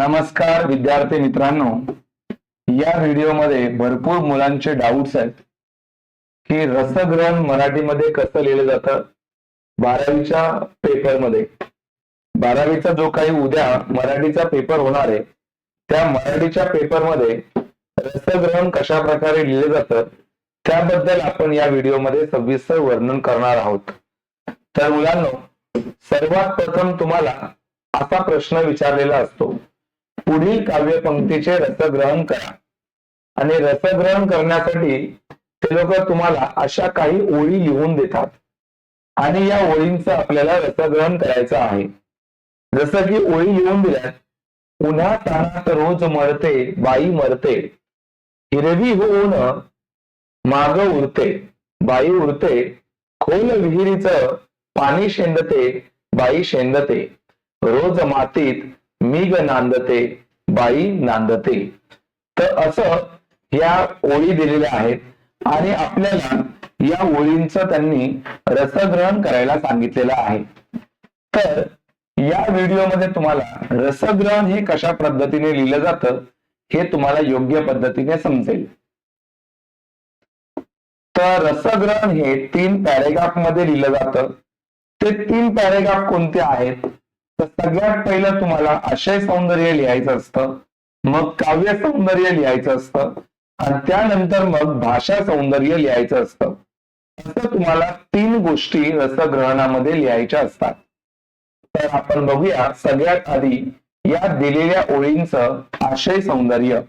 नमस्कार विद्यार्थी मित्रांनो. या व्हिडिओमध्ये भरपूर मुलांचे डाऊट्स आहेत. की रसग्रहण मराठीमध्ये कसं लिहिलं जातं? बारावीच्या पेपरमध्ये बारावीचा जो काही उद्या मराठीचा पेपर होणार आहे त्या मराठीच्या पेपरमध्ये रसग्रहण कशा प्रकारे लिहिलं जातं त्याबद्दल आपण या व्हिडिओमध्ये सविस्तर वर्णन करणार आहोत. तर मुलांनो सर्वात प्रथम तुम्हाला असा प्रश्न विचारलेला असतो. पुढील काव्यपंक्तीचे रसग्रहण करा. आणि रसग्रहण करण्यासाठी ते लोक तुम्हाला अशा काही ओळी लिहून देतात. आणि या ओळींचं आपल्याला रसग्रहण करायचं आहे. जसं की ओळी लिहून दिल्यात पुन्हा तानात रोज मरते बाई मरते. हिरवी होऊन माग उरते. बाई उरते. खोल विहिरीच पाणी शेंदते बाई शेंदते. रोज मातीत मीग नांदते बाई नांदते. तर असं या ओळी दिलेल्या आहेत आणि आपल्याला या ओळींचं त्यांनी रसग्रहण करायला सांगितलेलं आहे. तर या व्हिडिओमध्ये तुम्हाला रसग्रहण हे कशा पद्धतीने लिहिलं जातं हे तुम्हाला योग्य पद्धतीने समजेल. तर रसग्रहण हे तीन पॅरेग्राफमध्ये लिहिलं जातं. ते तीन पॅरेग्राफ कोणते आहेत? तर सगळ्यात पहिलं तुम्हाला आशय सौंदर्य लिहायचं असतं मग काव्य सौंदर्य लिहायचं असतं आणि त्यानंतर मग भाषा सौंदर्य लिहायचं असतं. असं तुम्हाला तीन गोष्टी रसग्रहणामध्ये लिहायच्या असतात. तर आपण बघूया सगळ्यात आधी या दिलेल्या ओळींचं आशय सौंदर्य.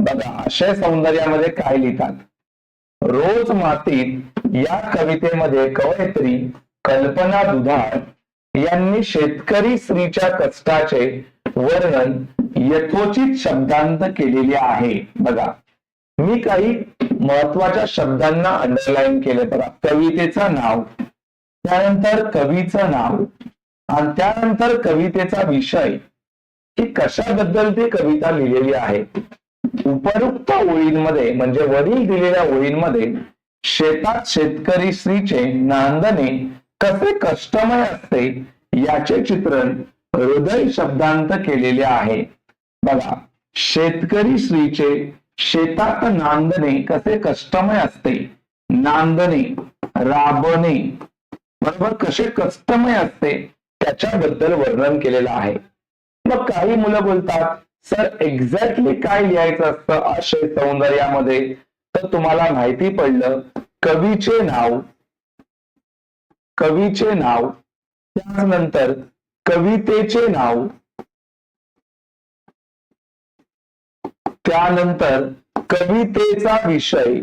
बघा आशय सौंदर्यामध्ये काय लिहितात? रोज मातीत या कवितेमध्ये कवयित्री कल्पना दुधाळ यांनी शेतकरी स्त्रीच्या कष्टाचे वर्णन यथोचित शब्दांत केलेले आहे. बघा मी काही महत्त्वाच्या शब्दांना अंडरलाईन केले. बघा कवितेचं नाव त्यानंतर कवीचं नाव आणि त्यानंतर कवितेचा विषय. की कशाबद्दल ती कविता लिहिलेली आहे? उपरुक्त ओळींमध्ये म्हणजे वरील दिलेल्या ओळींमध्ये शेतात शेतकरी स्त्रीचे नांदणे कसे कष्टमय असते याचे चित्रण हृदय शब्दांत केलेले आहे. बघा शेतकरी स्त्रीचे शेतात नांदणे कसे कष्टमय असते? नांदणे राबणे बरोबर कसे कष्टमय असते? त्याच्याबद्दल वर्णन केलेलं आहे. मग काही मुलं बोलतात सर एक्झॅक्टली काय लिहायचं असतं आशय सौंदर्यामध्ये? तर तुम्हाला माहिती पडलं कवीचे नाव कवीचे नाव त्यानंतर कवितेचे नाव त्यानंतर कवितेचा विषय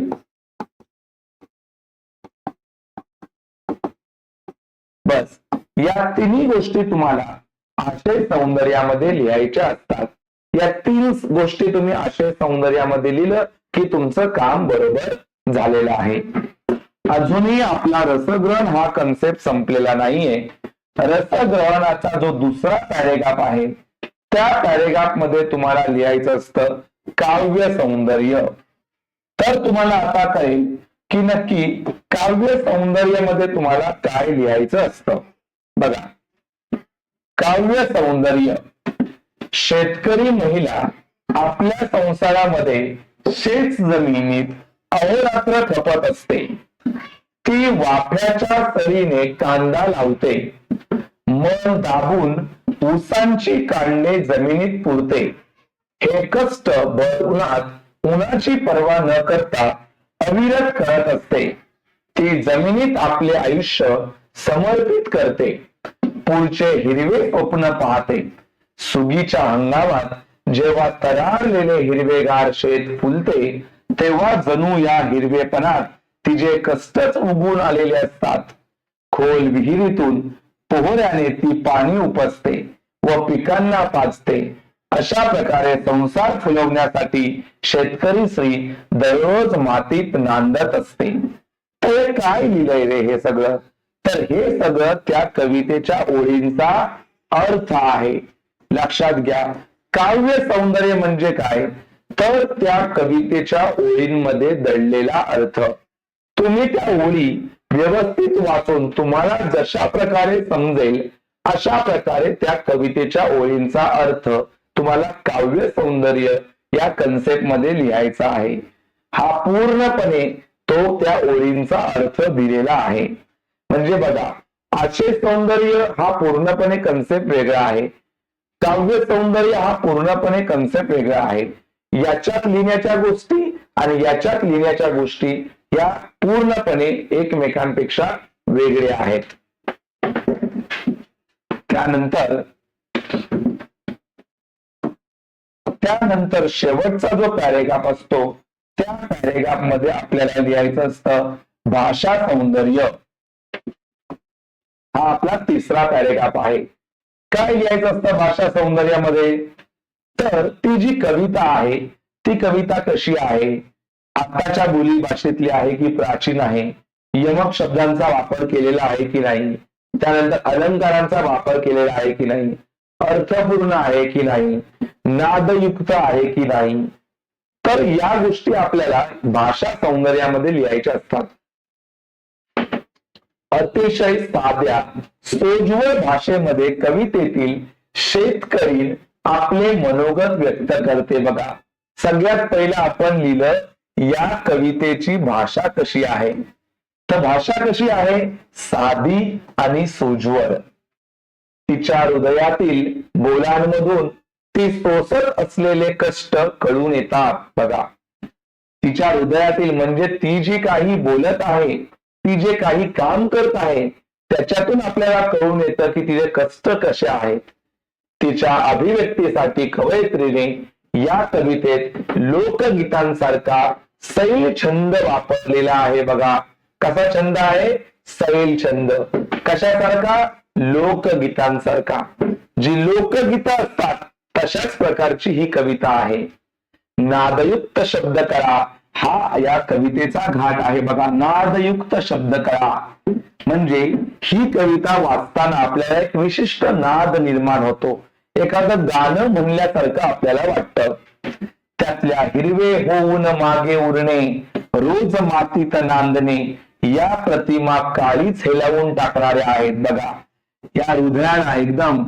बस. या तिन्ही गोष्टी तुम्हाला आशय सौंदर्यामध्ये लिहायच्या असतात. या तीन गोष्टी तुम्ही आशय सौंदर्यामध्ये लिहिलं की तुमचं काम बरोबर झालेलं आहे. अजूनही आपला रसग्रहण हा कन्सेप्ट संपलेला नाहीये. रसग्रहणाचा जो दुसरा पॅरेग्राफ आहे त्या पॅरेग्राफमध्ये तुम्हाला लिहायचं असतं काव्य सौंदर्य. तर तुम्हाला आता कळेल की नक्की काव्य सौंदर्यामध्ये तुम्हाला काय लिहायचं असतं. बघा. काव्य सौंदर्य. शेतकरी महिला आपल्या संसारामध्ये शेत जमिनीत अहोरात्र खपत असते. ती वाफ्याच्या सरीने कांदा लावते. मन दाबून ऊसांची कांडे जमिनीत पुरते. हे कष्ट भर उन्हात उन्हाची पर्वा न करता अविरत करत असते. ती जमिनीत आपले आयुष्य समर्पित करते. पुढचे हिरवे स्वप्न पाहते. सुगीच्या हंगामात जेव्हा तरारलेले हिरवेगार शेत फुलते तेव्हा जणू या हिरवेपणात तिचे कष्टच उगून आलेले असतात. खोल विहिरीतून पोहऱ्याने ती पाणी उपसते व पिकांना पाजते. अशा प्रकारे संसार फुलवण्यासाठी शेतकरी स्त्री दररोज मातीत नांदत असते. ते काय लिहिलंय रे हे सगळं? तर हे सगळं त्या कवितेच्या ओळींचा अर्थ आहे. लक्षात घ्या काव्य सौंदर्य म्हणजे काय? तर त्या कवितेच्या ओळींमध्ये दडलेला अर्थ. तुम्ही त्या ओळी व्यवस्थित वाचून तुम्हाला जशा प्रकारे समजेल अशा प्रकारे त्या कवितेच्या ओळींचा अर्थ तुम्हाला काव्य सौंदर्य या कन्सेप्टमध्ये लिहायचा आहे. हा पूर्णपणे तो त्या ओळींचा अर्थ दिलेला आहे. म्हणजे बघा आशय सौंदर्य हा पूर्णपणे कन्सेप्ट वेगळा आहे. काव्य सौंदर्य हा पूर्णपणे कन्सेप्ट वेगळा आहे. याच्यात लिहिण्याच्या गोष्टी आणि याच्यात लिहिण्याच्या गोष्टी या पूर्णपणे एकमेकांपेक्षा वेगळ्या आहेत. त्यानंतर त्यानंतर शेवटचा जो पॅरेग्राफ असतो त्या पॅरेग्राफमध्ये आपल्याला लिहायचं असतं भाषा सौंदर्य. हा आपला तिसरा पॅरेग्राफ आहे. काय लिहायचं असतं भाषा सौंदर्यामध्ये? तर ती जी कविता आहे ती कविता कशी आहे? आत्ताच्या बोली भाषेतली आहे की प्राचीन आहे? यमक शब्दांचा वापर केलेला आहे की नाही? त्यानंतर अलंकारांचा वापर केलेला आहे की नाही? अर्थपूर्ण आहे की नाही? नादयुक्त आहे की नाही? तर या गोष्टी आपल्याला भाषा सौंदर्यामध्ये लिहायच्या असतात. अतिशय साध्या सोज्वळ भाषेमध्ये कवितेतील शेतकरी आपले मनोगत व्यक्त करते बघा. सगळ्यात पहिलं आपण लिहिलं या कवितेची भाषा कशी आहे? तर भाषा कशी आहे? साधी आणि सोज्वर तिच्या हृदयातील बोलांमधून ती सोसत असलेले कष्ट कळून येतात बघा. तिच्या हृदयातील म्हणजे ती जी काही बोलत आहे ती जे काही काम करत आहे त्याच्यातून आपल्याला कळून येतं की तिचे कष्ट कसे आहेत. तिच्या अभिव्यक्तीसाठी कवयित्रीने या कवितेत लोकगीतांसारखा सैल छंद वापरलेला आहे बघा. कसा छंद आहे? सैल छंद. कशासारखा? लोकगीतांसारखा. जी लोकगीतं असतात तशाच प्रकारची ही कविता आहे. नादयुक्त शब्द करा. हा या कवितेचा घाट आहे बघा. नादयुक्त शब्द करा. म्हणजे ही कविता वाचताना आपल्याला एक विशिष्ट नाद निर्माण होतो. एखादं गाणं म्हणल्यासारखं आपल्याला वाटतं. त्यातल्या हिरवे होऊन मागे उरणे रोज मातीत नांदणे या प्रतिमा काळीच हेलावून टाकणाऱ्या आहेत बघा. या हृदयाला एकदम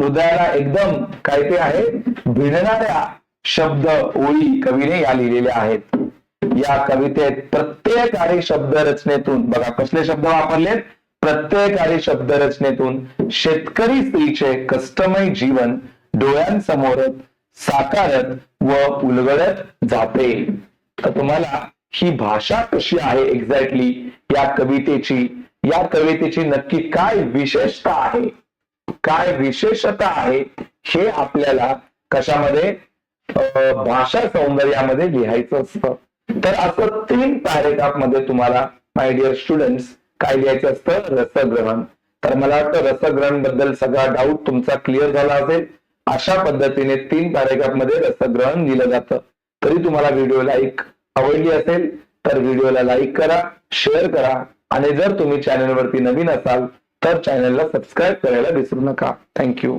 हृदयाला एकदम काय ते आहे? भिडणाऱ्या शब्द ओळी कवीने या लिहिलेल्या आहेत. या कवितेत प्रत्येक शब्द रचनेतून बघा कसले शब्द वापरलेत? प्रत्येक शब्द रचनेतून शेतकरी स्त्रीचे कष्टमय जीवन डोळ्यांसमोर साकारत व उलगडत जाते. तर तुम्हाला ही भाषा कशी आहे एक्झॅक्टली या कवितेची या कवितेची नक्की काय विशेषता आहे? काय विशेषता आहे हे आपल्याला कशामध्ये भाषा सौंदर्यामध्ये लिहायचं असतं. तर असं तीन पॅरेग्राफमध्ये तुम्हाला माय डिअर स्टुडंट्स काय लिहायचं असतं? रसग्रहण. तर मला वाटतं रसग्रहणबद्दल सगळा डाऊट तुमचा क्लिअर झाला असेल. अशा पद्धतीने तीन पॅरेग्राफमध्ये रसग्रहण दिलं जातं. तरी तुम्हाला व्हिडिओ लाईक आवडली असेल तर व्हिडिओला लाईक करा शेअर करा. आणि जर तुम्ही चॅनलवरती नवीन असाल तर चॅनलला सबस्क्राईब करायला विसरू नका. थँक्यू